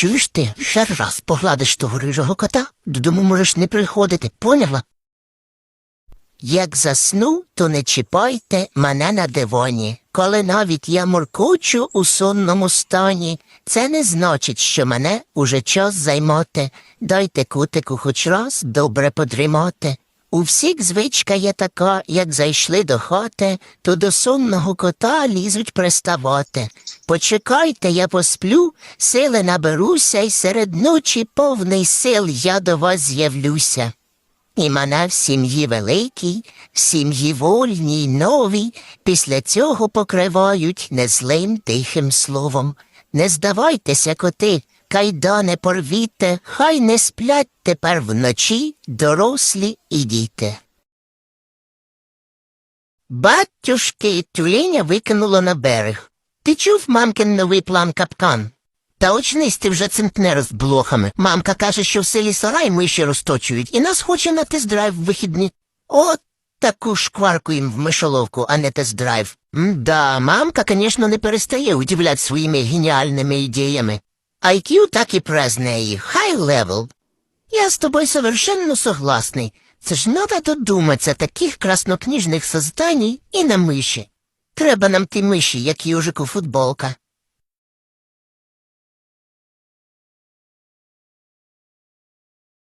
Чуєш ти, ще раз погладиш того рижого кота, додому можеш не приходити, поняла? Як засну, то не чіпайте мене на дивоні. Коли навіть я моркочу у сонному стані, це не значить, що мене уже час займати. Дайте кутику хоч раз добре подрімати. У всіх звичка є така, як зайшли до хати, то до сонного кота лізуть приставати. Почекайте, я посплю, сили наберуся, і серед ночі повний сил я до вас з'явлюся. І мене в сім'ї великій, в сім'ї вольній, новій, після цього покривають незлим тихим словом. Не здавайтеся, коти, кайдане порвіте, хай не сплять тепер вночі дорослі і діти. Батюшки тюленя викинуло на берег. Ти чув мамкин новий план капкан? Та очнись ти вже центнер з блохами. Мамка каже, що в селі сарай миші розточують, і нас хоче на тест-драйв в вихідні. От таку шкварку їм в мишоловку, а не тест-драйв. Да, мамка, звісно, не перестає удивляти своїми геніальними ідеями. IQ так і пре з неї, хай левел. Я з тобою совершенно согласний. Це ж надо додуматися таких краснокніжних созданій і на миші. Треба нам ті миші, як южику футболка.